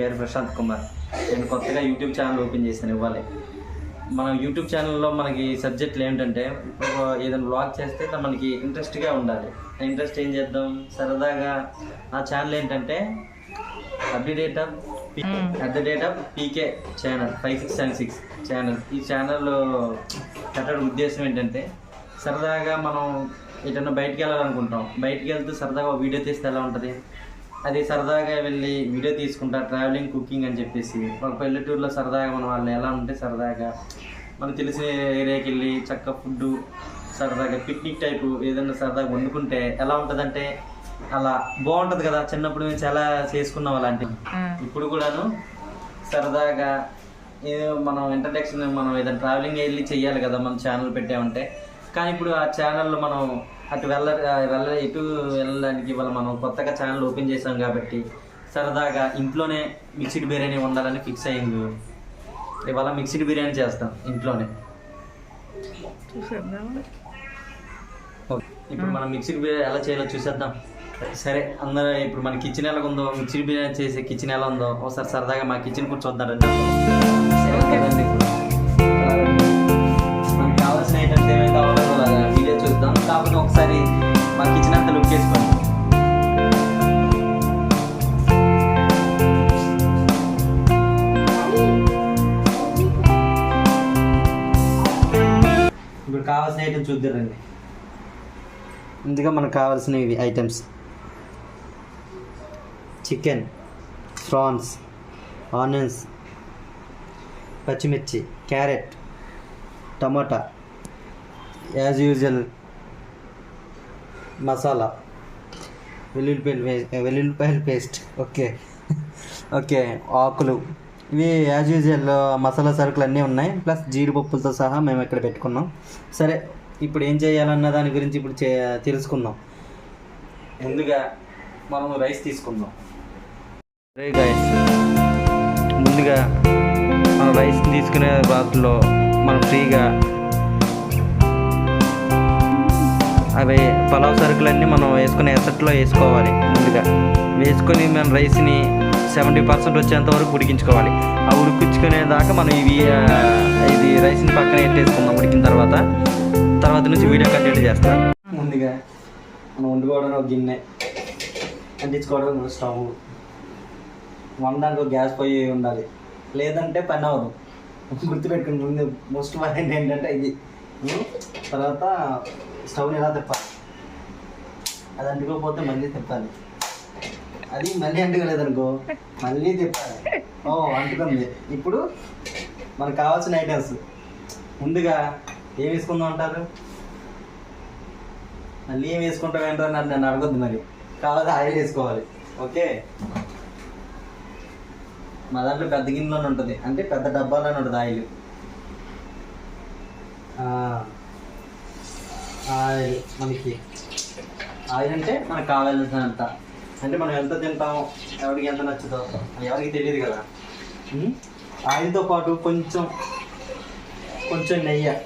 పేరు ప్రశాంత్ కుమార్. నేను కొత్తగా యూట్యూబ్ ఛానల్ ఓపెన్ చేశాను ఇవ్వాలి. మన యూట్యూబ్ ఛానల్లో మనకి సబ్జెక్టులు ఏంటంటే ఇప్పుడు ఏదైనా బ్లాగ్ చేస్తే మనకి ఇంట్రెస్ట్గా ఉండాలి. ఇంట్రెస్ట్ ఏం చేద్దాం? సరదాగా నా ఛానల్ ఏంటంటే at the date of at the date of PK channel five six seven six channel. ఈ ఛానల్ పెట్టడం ఉద్దేశం ఏంటంటే సరదాగా మనం ఎటన్నా బయటికి వెళ్ళాలనుకుంటాం. బయటికి వెళ్తూ సరదాగా వీడియో తీస్తే ఎలా ఉంటుంది? అది సరదాగా వెళ్ళి వీడియో తీసుకుంటా ట్రావెలింగ్ కుకింగ్ అని చెప్పేసి. ఒక పల్లెటూరులో సరదాగా మనం వాళ్ళు ఎలా ఉంటే సరదాగా మనకు తెలిసిన ఏరియాకి వెళ్ళి చక్క ఫుడ్ సరదాగా పిక్నిక్ టైపు ఏదైనా సరదాగా వండుకుంటే ఎలా ఉంటుందంటే అలా బాగుంటుంది కదా. చిన్నప్పుడు నుంచి ఎలా చేసుకున్నాం అలాంటివి. ఇప్పుడు కూడాను సరదాగా ఏదో మనం ఇంట్రడక్షన్ మనం ఏదైనా ట్రావెలింగ్ వెళ్ళి చెయ్యాలి కదా మనం ఛానల్ పెట్టామంటే. కానీ ఇప్పుడు ఆ ఛానల్లో మనం అటు వెళ్ళ వెళ్ళ ఎటు వెళ్ళడానికి ఇవాళ మనం కొత్తగా ఛానల్ ఓపెన్ చేసాం కాబట్టి సరదాగా ఇంట్లోనే మిక్స్డ్ బిర్యానీ వండాలని ఫిక్స్ అయ్యింది. ఇవాళ మిక్స్డ్ బిర్యానీ చేస్తాం ఇంట్లోనే. ఓకే. ఇప్పుడు మనం మిక్స్డ్ బిర్యానీ ఎలా చేయాలో చూసేద్దాం. సరే అందరూ ఇప్పుడు మన కిచెన్ ఎలా ఉందో మిక్స్డ్ బిర్యానీ చేసే కిచెన్ ఎలా ఉందో ఒకసారి సరదాగా మా కిచెన్ కూడా ముందుగా మనకు కావాల్సినవి ఐటమ్స్. చికెన్ ప్రాన్స్ ఆనియన్స్ పచ్చిమిర్చి carrot tomato as usual masala వెల్లుల్లిపాయలు పేస్ట్ వెల్లుల్లిపాయల పేస్ట్. ఓకే. ఓకే. ఆకులు. ఇవి యాజ్ యూజువల్ మసాలా సరుకులు అన్నీ ఉన్నాయి. ప్లస్ జీడిపప్పులతో సహా మేము ఇక్కడ పెట్టుకున్నాం. సరే ఇప్పుడు ఏం చేయాలన్న దాని గురించి ఇప్పుడు చే తెలుసుకుందాం. ముందుగా మనం రైస్ తీసుకుందాం. గైస్ ముందుగా మనం రైస్ తీసుకునే వాటిలో మనం ఫ్రీగా అవి పలావ్ సరుకులన్నీ మనం వేసుకునే ఎసట్లో వేసుకోవాలి ముందుగా. వేసుకొని మనం రైస్ని సెవెంటీ పర్సెంట్ వచ్చేంత వరకు ఉడికించుకోవాలి. ఆ ఉడికించుకునే దాకా మనం ఇవి ఇది రైస్ని పక్కన పెట్టేసుకుందాం ఉడికిన తర్వాత. తర్వాత నుంచి వీడియో కంటెంట్ చేస్తాను ముందుగా మనం వండుకోవడం ఒక గిన్నె అంటించుకోవడం ఒక స్టవ్. వండడానికి ఒక గ్యాస్ పొయ్యి ఉండాలి. లేదంటే పని అవ్వదు. గుర్తుపెట్టుకుని ముందు మోస్ట్ పాయింట్ ఏంటంటే ఇది. తర్వాత స్టవ్ని ఎలా తిప్పాలి? అది అంటుకోకపోతే మళ్ళీ తిప్పాలి. అది మళ్ళీ అంటుకోలేదనుకో మళ్ళీ తిప్పాలి. ఓ అంటుకుంది. ఇప్పుడు మనకు కావాల్సిన ఐటమ్స్ ముందుగా ఏం వేసుకుందాం అంటారు? మళ్ళీ ఏం వేసుకుంటాం ఏంటో అని నన్ను అడగొద్దు మరి. కావాలి ఆయిల్ వేసుకోవాలి. ఓకే? మా దాంట్లో పెద్ద గిన్నెలోనే ఉంటుంది. అంటే పెద్ద డబ్బాలోనే ఉంటుంది ఆయిల్. ఆయిల్ మనకి. ఆయిల్ అంటే మనకు కావాల్సినంత. అంటే మనం ఎంత తింటామో ఎవరికి ఎంత నచ్చుతో ఎవరికి తెలియదు కదా? ఆయిల్తో పాటు కొంచెం కొంచెం నెయ్యి.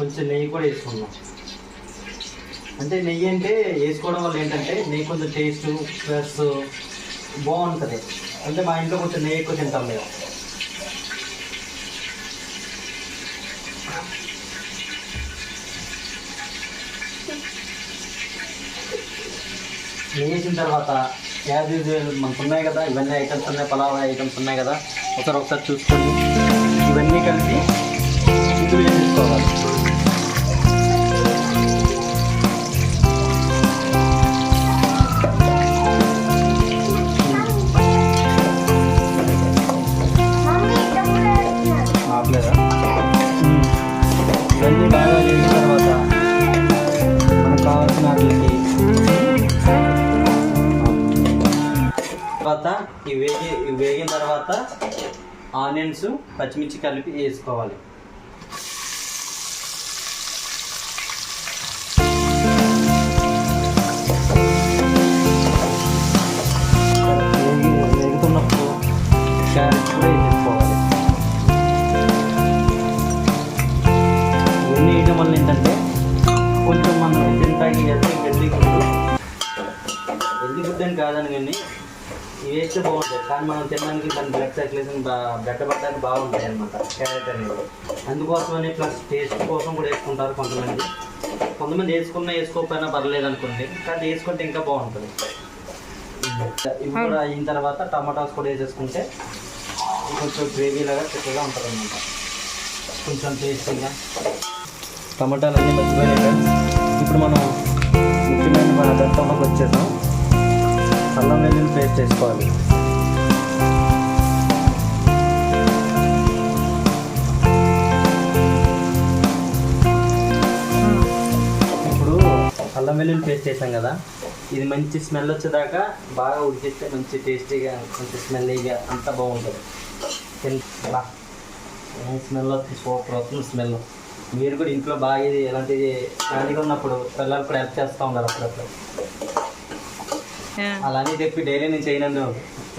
కొంచెం నెయ్యి కూడా వేసుకుందాం అంటే నెయ్యి అంటే వేసుకోవడం వల్ల ఏంటంటే నెయ్యి కొంచెం టేస్ట్ ప్లస్ బాగుంటుంది. అంటే మా ఇంట్లో కొంచెం నెయ్యి ఎక్కువ తింటాం మేము. నెయ్యి వేసిన తర్వాత యాజ్ యూజువల్ మనకు ఉన్నాయి కదా ఇవన్నీ ఐటమ్స్ ఉన్నాయి పలావ్ ఐటమ్స్ ఉన్నాయి కదా ఒకసారి ఒకసారి చూసుకొని ఇవన్నీ కలిపి ఇందులో వేసుకోవాలి ఆపలేదా? ఇవన్నీ బాగా చేసిన తర్వాత మనకు కావాల్సిన వాటికి తర్వాత ఇవి వేగి ఇవి వేగిన తర్వాత ఆనియన్స్ పచ్చిమిర్చి కలిపి వేసుకోవాలి. వేగుతున్నప్పుడు క్యారెట్ కూడా వేసుకోవాలి. హెల్తీ హెల్తీ ఫుడ్ హెల్తీ అని కాదని కానీ ఇవి వేస్తే బాగుంటాయి కానీ మనం తినడానికి దాని బ్లడ్ సర్క్యులేషన్ బా గడ్డ పట్టడానికి బాగుంటాయి అనమాట క్యారెట్ అనేది. అందుకోసమని ప్లస్ టేస్ట్ కోసం కూడా వేసుకుంటారు కొంతమంది. కొంతమంది వేసుకున్నా వేసుకోకపోయినా పర్లేదు అనుకోండి కానీ వేసుకుంటే ఇంకా బాగుంటుంది. ఇవి కూడా అయిన తర్వాత టమాటాస్ కూడా వేసేసుకుంటే కొంచెం గ్రేవీ లాగా చక్కగా ఉంటుంది అనమాట కొంచెం టేస్టీగా టమాటాలు అన్నీ మర్చిపోయినాయి ఫ్రెండ్స్ ఇప్పుడు మనం ముఖ్యమైన మన వచ్చేసాం అల్లం వెల్లుల్లి పేస్ట్ వేసుకోవాలి. ఇప్పుడు అల్లం వెల్లుల్లి పేస్ట్ వేసాం కదా. ఇది మంచి స్మెల్ వచ్చేదాకా బాగా ఉడికిస్తే మంచి టేస్టీగా మంచి స్మెల్లీగా అంతా బాగుంటుంది. తెలుసు బా ఏం స్మెల్? వస్తుంది సూపర్ వస్తుంది స్మెల్. మీరు కూడా ఇంట్లో బాగా ఇది ఎలాంటిది ఖాళీగా ఉన్నప్పుడు పిల్లలు కూడా హెల్ప్ చేస్తూ ఉండాలి అప్పుడప్పుడు. అలానే చెప్పి డైలీ నేను చేయనందు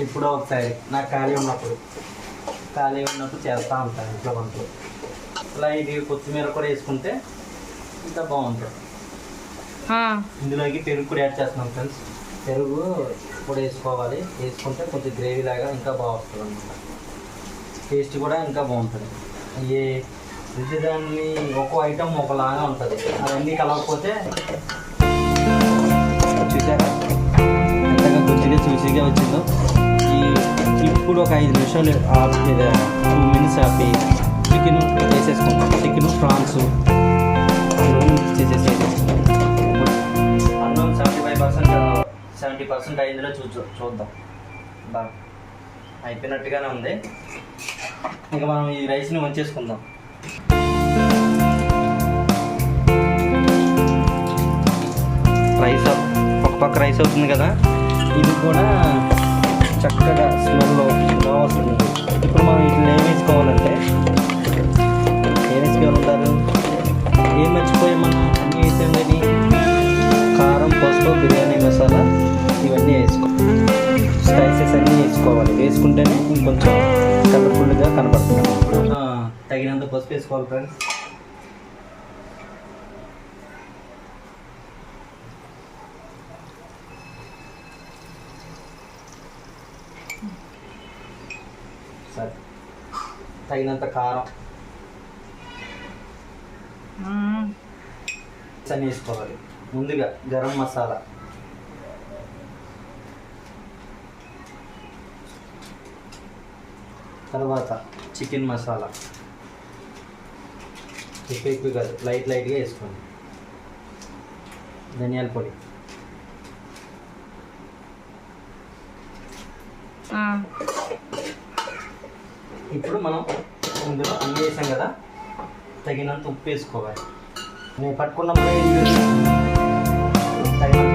ఎప్పుడో ఒకసారి నాకు ఖాళీ ఉన్నప్పుడు. ఖాళీ ఉన్నప్పుడు చేస్తూ ఉంటాను ఇంట్లో వంటలు. అలా ఇది కొత్తిమీర కూడా వేసుకుంటే ఇంకా బాగుంటుంది. ఇందులోకి పెరుగు కూడా యాడ్ చేస్తున్నాం ఫ్రెండ్స్ పెరుగు కూడా వేసుకోవాలి. వేసుకుంటే కొంచెం గ్రేవీ లాగా ఇంకా బాగా వస్తుంది అనమాట టేస్ట్ కూడా ఇంకా బాగుంటుంది. ఈ ప్రతి దాన్ని ఒక్కో ఐటమ్ ఒకలాగా ఉంటుంది. అవన్నీ కలవకపోతే చూసారా? ఎంతగా కొద్దిగా చూసిగా వచ్చిందో. ఈ ఇప్పుడు ఒక ఐదు నిమిషాలు ఆపి టూ మినిట్స్ ఆపి చికెన్ వేసేసుకుంటాం చికెన్ ప్రాన్స్ చేసేసి అన్నం seventy five percent seventy percent అయిందిలో చూ చూద్దాం. బాగా అయిపోయినట్టుగానే ఉంది. ఇంకా మనం ఈ రైస్ని వంచేసుకుందాం. రైస్ ఒక పక్క రైస్ అవుతుంది కదా? ఇది కూడా చక్కగా స్మెల్లో వస్తుంది. ఇప్పుడు మనం వీటిని ఏం వేసుకోవాలంటే ఏం వేసుకోవాలంటారు? ఏం మర్చిపోయాం మనం? అన్నీ వేసాం కారం పసుపు బిర్యానీ మసాలా ఇవన్నీ వేసుకో స్పైసెస్ అన్నీ వేసుకోవాలి. వేసుకుంటేనే ఇంకొంచెం కలర్ఫుల్గా కనబడుతుంది. తగినంత పసుపు వేసుకోవాలి ఫ్రెండ్స్ సరే. తగినంత కారం. అని వేసుకోవాలి. ముందుగా గరం మసాలా. తర్వాత చికెన్ మసాలా. ఎక్కువ ఎక్కువ కాదు లైట్ లైట్గా వేసుకోండి. ధనియాల పొడి. ఇప్పుడు మనం ఇందులో అన్నీ వేసాం కదా తగినంత ఉప్పు వేసుకోవాలి. నేను పట్టుకున్నప్పుడు? తగినంత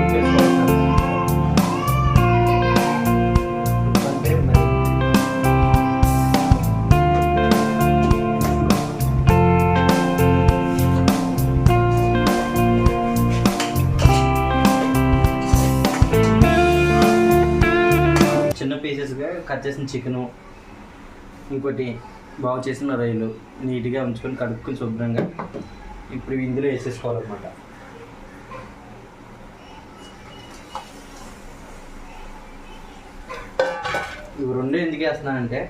చేసిన చికెను ఇంకోటి బాగు చేసిన రైలు నీట్గా ఉంచుకొని కడుక్కొని శుభ్రంగా ఇప్పుడు ఇందులో వేసేసుకోవాలన్నమాట. ఇవి రెండు ఎందుకు వేస్తున్నానంటే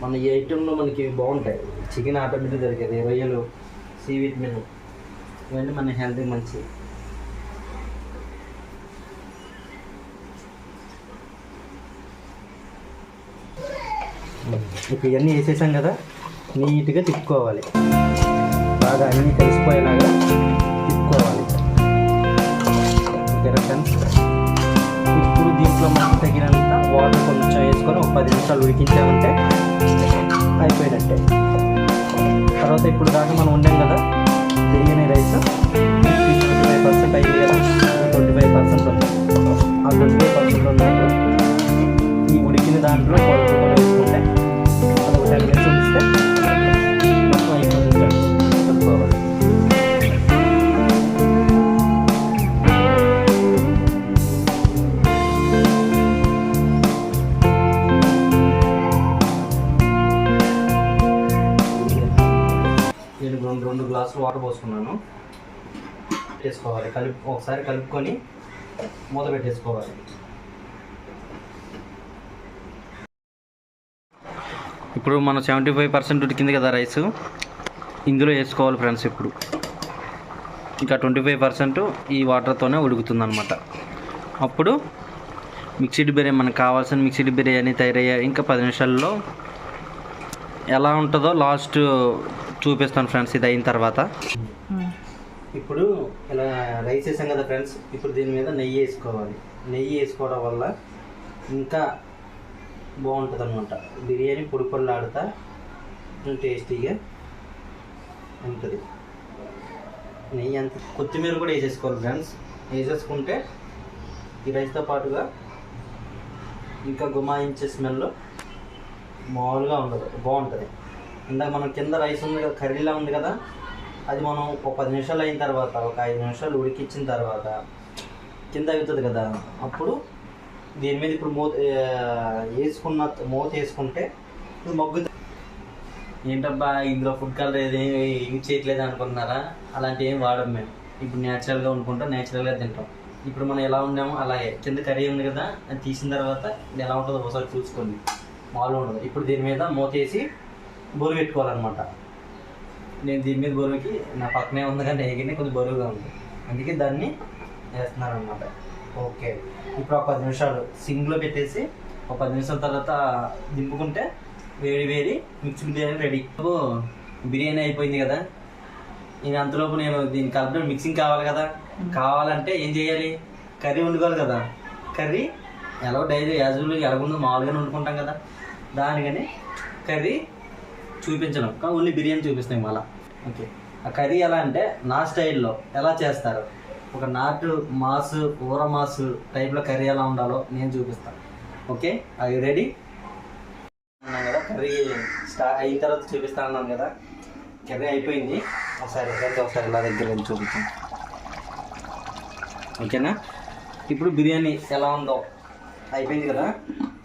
మన ఈ ఐటెంలో మనకి ఇవి బాగుంటాయి. చికెన్ ఆటోమేటిక్ దొరికేది రొయ్యలు సి విటమిన్ ఇవన్నీ మన హెల్త్కి మంచిది ఇప్పుడు ఇవన్నీ వేసేసాం కదా నీట్గా తిప్పుకోవాలి. బాగా అన్నీ కలిసిపోయేలాగా తిప్పుకోవాలి. ఇప్పుడు దీంట్లో మనకు తగినంత వాటర్ కొంచెం వేసుకొని ఒక పది నిమిషాలు ఉడికించామంటే అయిపోయినట్టే. తర్వాత ఇప్పుడు దాకా మనం ఉండాం కదా biryani rice twenty five percent అయింది కదా ట్వంటీ ఫైవ్ పర్సెంట్ ఉంది. ఆ ట్వంటీ ఫైవ్ పర్సెంట్ ఉన్నప్పుడు ఈ ఉడికిన దాంట్లో కలుపు ఒకసారి కలుపుకొని మూత పెట్టేసుకోవాలి. ఇప్పుడు మనం సెవెంటీ ఫైవ్ పర్సెంట్ ఉడికింది కదా రైస్. ఇందులో వేసుకోవాలి ఫ్రెండ్స్ ఇప్పుడు. ఇంకా ట్వంటీ ఫైవ్ పర్సెంట్ ఈ వాటర్తోనే ఉడుకుతుందనమాట అప్పుడు మిక్సీడ్ బిర్యానీ మనకు కావాల్సిన మిక్సీడ్ బిర్యానీ తయారయ్యా ఇంకా పది నిమిషాల్లో ఎలా ఉంటుందో లాస్ట్ చూపిస్తాను ఫ్రెండ్స్ ఇది అయిన తర్వాత. ఇప్పుడు ఇలా రైస్ వేసాం కదా ఫ్రెండ్స్ ఇప్పుడు దీని మీద నెయ్యి వేసుకోవాలి. నెయ్యి వేసుకోవడం వల్ల ఇంకా బాగుంటుంది అనమాట బిర్యానీ పొడి పొడిలాడుతా టేస్టీగా ఉంటుంది. నెయ్యి అంత కొత్తిమీర కూడా వేసేసుకోవాలి ఫ్రెండ్స్. వేసేసుకుంటే ఈ రైస్తో పాటుగా ఇంకా గుమాయించే స్మెల్ మామూలుగా ఉండదు బాగుంటుంది. ఇందాక మనం కింద రైస్ ఉంది కదా కర్రీలా ఉంది కదా అది మనం ఒక పది నిమిషాలు అయిన తర్వాత ఒక ఐదు నిమిషాలు ఉడికిచ్చిన తర్వాత కింద అవుతుంది కదా అప్పుడు దీని మీద ఇప్పుడు మూత వేసుకున్న మూత వేసుకుంటే ఇది మగ్గుతుంది. ఏంటబ్బా ఇందులో ఫుడ్ కలర్ ఏది యూజ్ చేయట్లేదు అనుకుంటున్నారా? అలాంటి ఏం వాడం మేము. ఇప్పుడు న్యాచురల్గా వండుకుంటాం న్యాచురల్గా తింటాం. ఇప్పుడు మనం ఎలా ఉన్నామో అలాగే. కింద కర్రీ ఉంది కదా అది తీసిన తర్వాత ఇది ఎలా ఉంటుందో ఒకసారి చూసుకోండి. మామూలు ఉండదు. ఇప్పుడు దీని మీద మూత వేసి బొరు పెట్టుకోవాలన్నమాట. నేను దీని మీద బరువుకి నా పక్కనే ఉంది కానీ ఎగిరిని కొంచెం బరువుగా ఉంది. అందుకే దాన్ని వేస్తున్నాను అనమాట ఓకే. ఇప్పుడు ఒక పది నిమిషాలు సింగ్లో పెట్టేసి ఒక పది నిమిషాల తర్వాత దింపుకుంటే వేడి వేడి మిక్స్ బిర్యానీ రెడీ. బిర్యానీ అయిపోయింది కదా. నేను అంతలోపు నేను దీని కలపడం మిక్సింగ్ కావాలి కదా. కావాలంటే ఏం చేయాలి? కర్రీ వండుకోవాలి కదా. కర్రీ ఎలా డైలీ యాజువల్ ఎలాగుందో మామూలుగానే వండుకుంటాం కదా. దానికని కర్రీ చూపించడం. కానీ ఓన్లీ బిర్యానీ చూపిస్తాం మళ్ళా ఓకే. ఆ కర్రీ ఎలా అంటే నా స్టైల్లో ఎలా చేస్తారు? ఒక నాటు మాసు ఊర మాసు టైప్లో కర్రీ ఎలా ఉండాలో నేను చూపిస్తాను ఓకే? అవి రెడీ అన్నాను కదా కర్రీ స్టార్ట్ అయిన తర్వాత చూపిస్తాను అన్నాను కదా. కర్రీ అయిపోయింది. ఒకసారి అయితే ఒకసారి ఇలా దగ్గర వెళ్ళి చూపిస్తాను ఓకేనా? ఇప్పుడు బిర్యానీ ఎలా ఉందో అయిపోయింది కదా?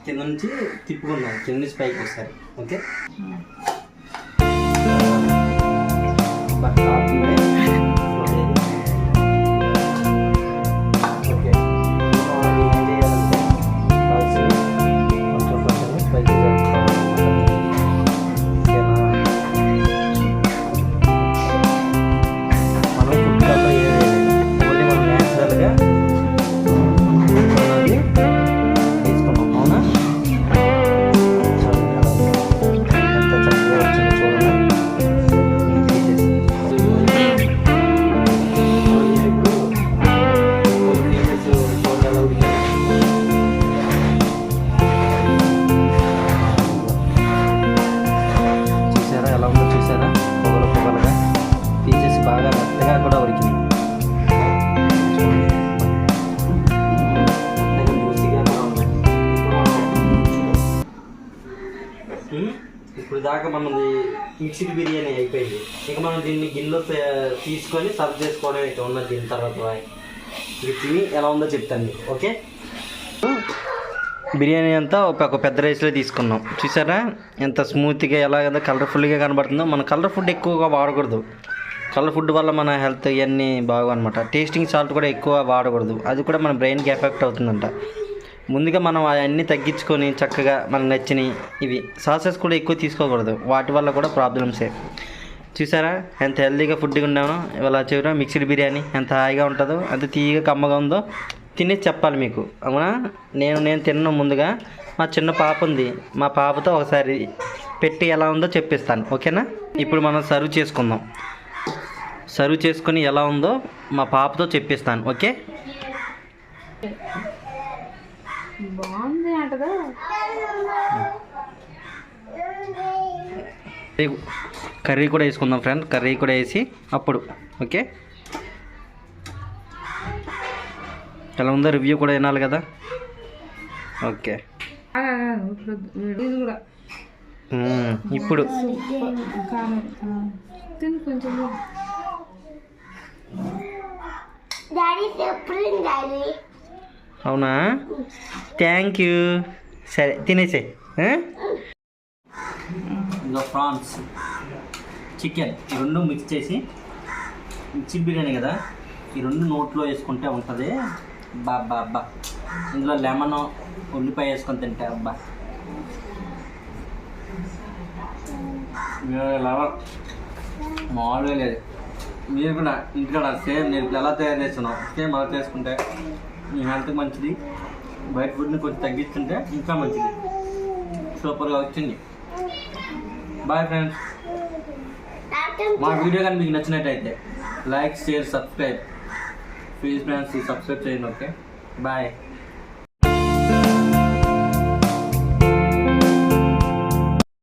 కింద నుంచి తిప్పుకుందాం. కింద నుంచి పైకి ఒకసారి okay? My up. Mixed biryani అయిపోయింది. ఇక మనం దీన్ని గిన్నెలో తీసుకొని సర్వ్ చేసుకోవడం అయితే ఉన్నది దీని తర్వాత ఇది తిని ఎలా ఉందో చెప్తాను మీకు ఓకే? బిర్యానీ అంతా ఒక పెద్ద రైస్లో తీసుకున్నాం. చూసారా? ఎంత స్మూత్గా ఎలా కలర్ఫుల్గా కనబడుతుందో. మన కలర్ ఫుడ్ ఎక్కువగా వాడకూడదు. కలర్ ఫుడ్ వల్ల మన హెల్త్ ఇవన్నీ బాగు అనమాట టేస్టింగ్ సాల్ట్ కూడా ఎక్కువ వాడకూడదు. అది కూడా మన బ్రెయిన్కి ఎఫెక్ట్ అవుతుందంట. ముందుగా మనం అవన్నీ తగ్గించుకొని చక్కగా మనకు నచ్చినవి ఇవి సాసెస్ కూడా ఎక్కువ తీసుకోకూడదు. వాటి వల్ల కూడా ప్రాబ్లమ్సే. చూసారా? ఎంత హెల్తీగా ఫుడ్గా ఉన్నామో. ఇవాళ చివర మిక్స్డ్ బిర్యానీ ఎంత హాయిగా ఉంటుందో ఎంత తీయగా కమ్మగా ఉందో. తినేసి చెప్పాలి మీకు. అవునా? నేను నేను తిన్నాను ముందుగా. మా చిన్న పాప ఉంది. మా పాపతో ఒకసారి పెట్టి ఎలా ఉందో చెప్పిస్తాను. ఓకేనా? ఇప్పుడు మనం సర్వ్ చేసుకుందాం. సర్వ్ చేసుకొని ఎలా ఉందో మా పాపతో చెప్పిస్తాను. ఓకే? బాగుంది అంటదా కర్రీ- కూడా వేసుకుందాం ఫ్రెండ్ కర్రీ కూడా వేసి అప్పుడు ఓకే? ఎలా ఉందో రివ్యూ కూడా వినాలి కదా? ఓకే. ఇప్పుడు. కొంచెం డాడీ చెప్పలేదు డాడీ అవునా? థ్యాంక్ యూ సరే తినేసే ఇంకా ప్రాన్స్ చికెన్ ఈ రెండు మిక్స్ చేసి మిక్స్డ్ బిర్యానీ కదా ఈ రెండు నోట్లో వేసుకుంటే ఉంటుంది. బా బా అబ్బా ఇందులో లెమన్ ఉల్లిపాయ వేసుకొని తింటే అబ్బా. వేరే మామూలుగా లేదు. మీరు కూడా ఇంటికాడ సేమ్ నేను ఎలా తయారు చేస్తున్నాం సేమ్ అలా చేసుకుంటే. మీ హెల్త్ మంచిది. బయట ఫుడ్ని కొంచెం తగ్గిస్తుంటే ఇంకా మంచిది. సూపర్గా వచ్చింది. బాయ్ ఫ్రెండ్స్ మా వీడియో కానీ మీకు నచ్చినట్టయితే like share subscribe please friends subscribe చేయండి ఓకే బాయ్